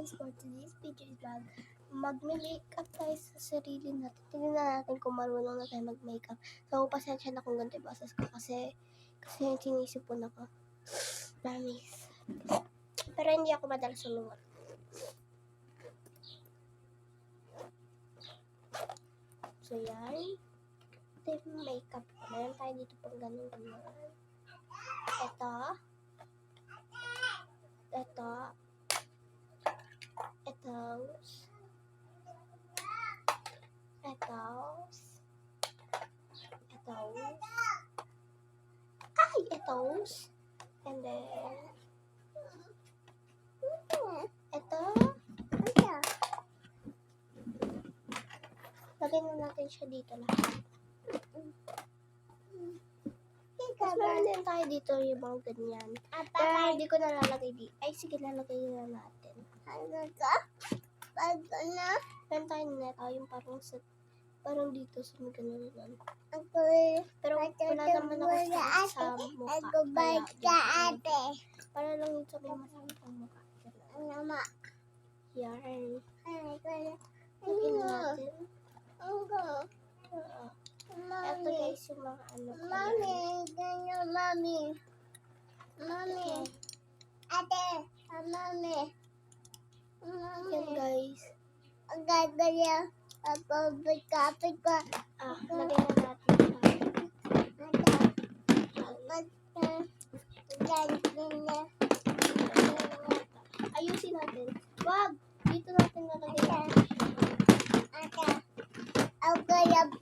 guys, for today's video vlog, magme-makeup tayo sa sarili natin. Tingnan natin kung marunong na tayo mag-makeup. So, pasensya na kung ganito yung boses ko kasi kasi sinisipon ako. Promise. Pero hindi ako madalas sumulungan. So, yan. Ito yung makeup ko. Meron tayo dito pang ganun-ganun. Ito. Ito. Etos. Etos. Etos. Ay, etos. And then, ito. Lagyan na natin siya dito lahat. Tapos meron din tayo dito yung mga ganyan. Pero hindi ko nalalagay dito. Ay, sige, lalagay na natin. Ano ka? Bago na? Meron tayo nito, yung parang sa, parang dito sa may ganun. Ako eh. Pero wala naman ako sa, sa mukha. Ako ba kaya ka ate? Para lang yung sa may masakit ang mukha. Ano ma? Yan. Ano ka na? Lagyan na natin. Ano. Ito guys, yung mga ano. Mami. yan. Ganyan mami. Mami. Ito. Ate. Ah, Mami. Yan Mami. guys. Ang gagaya. Ako bigkapit ko. Ah, lagyan na natin. Ayusin natin. Wag! Dito natin lalagay. Ate. Ako yung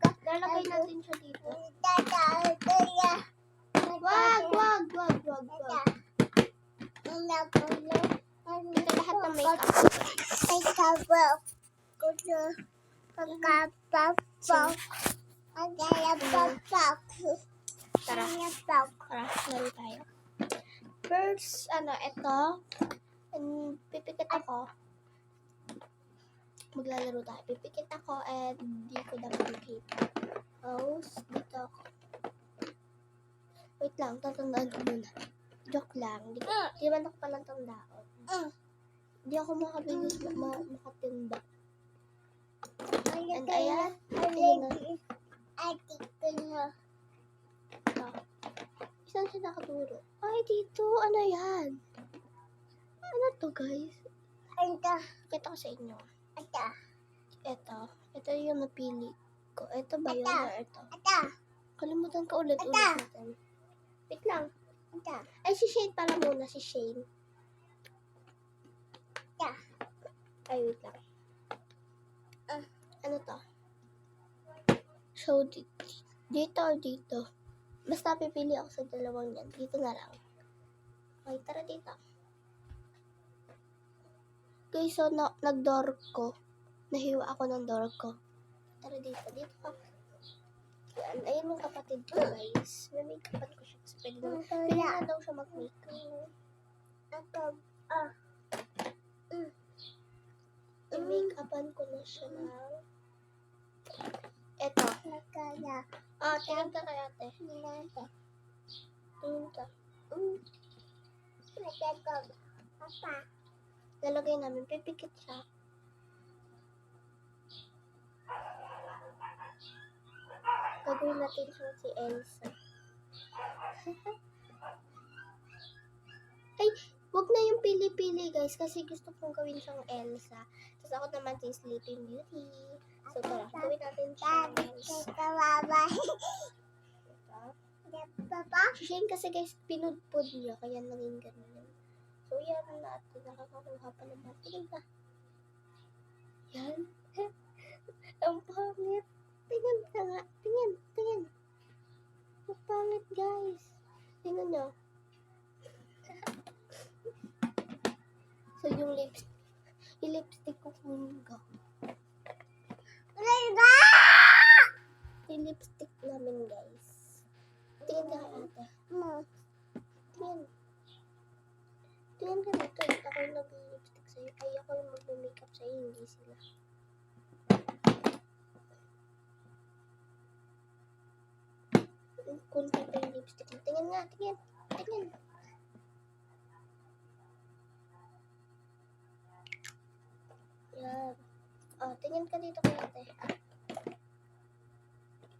ko. Lalagay natin siya dito. Wag! Wag! Wag! Wag! Wag! Ito lahat ng makeup. Kapo. Kuto. Kaya papak. Tara. Tara, laro tayo. First, ano, ito. And pipikit ako. Maglalaro tayo. Pipikit ako and di ko dapat makita. Tapos, dito ako. Wait lang, tatandaan ko muna. Joke lang. Di, di man ako palang tandaan. Mm. Di ako makabilis na ma makatinda. Ano And ayan, tingnan na. Ate ko na. Ito. Saan siya nakaturo? Ay, dito. Ano yan? Ano to, guys? Ito. Kita ko sa inyo. Ito. Ito. Ito yung napili ko. Ito ba yun Ito. ito? Kalimutan ko ulit ulit Ito. natin. Wait lang. Ito. Ay, si Shane pala muna. Si Shane. Ito. Ay, wait lang. Ah. Ano to? So, di- dito or dito? Basta pipili ako sa dalawang yan. Dito na lang. Okay, tara dito. Guys, so na, nag-door ko. Nahiwa ako ng door ko. Tara dito. Dito ka. Yan. Ayun yung kapatid ko, guys. May make-upan ko siya. Kasi pwede na, pwede Wala. na daw siya mag-makeup. Ito. Ah. I-make-upan ko na siya ng... Eto. Nakaya. Ah, tingnan ka kay ate. Tingnan ka. Mm. Ate ko. Papa. Lalagay namin. Pipikit siya. Gagawin natin siyang si Elsa. Ay, wag na yung pili-pili guys kasi gusto kong gawin siyang Elsa. Tapos ako naman si Sleeping Beauty. So tara, gawin natin siya kawawa. Papa. Si Shane kasi guys, pinudpod niya, kaya naging ganun. So, yan natin. Nakakakuha pa naman. Tingin ka. Yan. Ang pangit. Tingnan ka nga. Tingin, tingin. Ang pangit, guys. Tingnan nyo. so, yung lips, yung lipstick ko kung ko. Liga! Yung lipstick namin, guys. Tingin ka ate. Mo. Tingin. Tingin ka dito. Ako yung nag-lipstick sa'yo. Ay, ako yung mag-makeup sa'yo. Hindi sila. Kunti pa yung lipstick mo. Tingin nga, tingin. Tingin. Yan. Oh, tingin ka dito kay ate.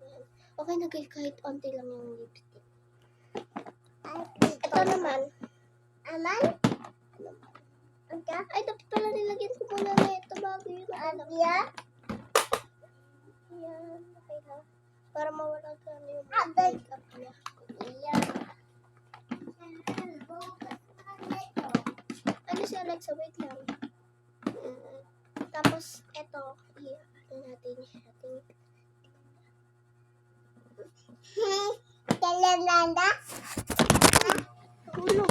Yan. Okay na guys, kahit onti lang yung lipstick. Ito naman. Aman? Ang ka? Ay, dapat pala nilagyan ko muna na ito bago yun. Alam. Abya? Yan, okay na. Para mawala ka na yung Abay. Ano si Alexa? Wait lang. Tapos, eto. i ano natin, ating Kalamanda? Ulo.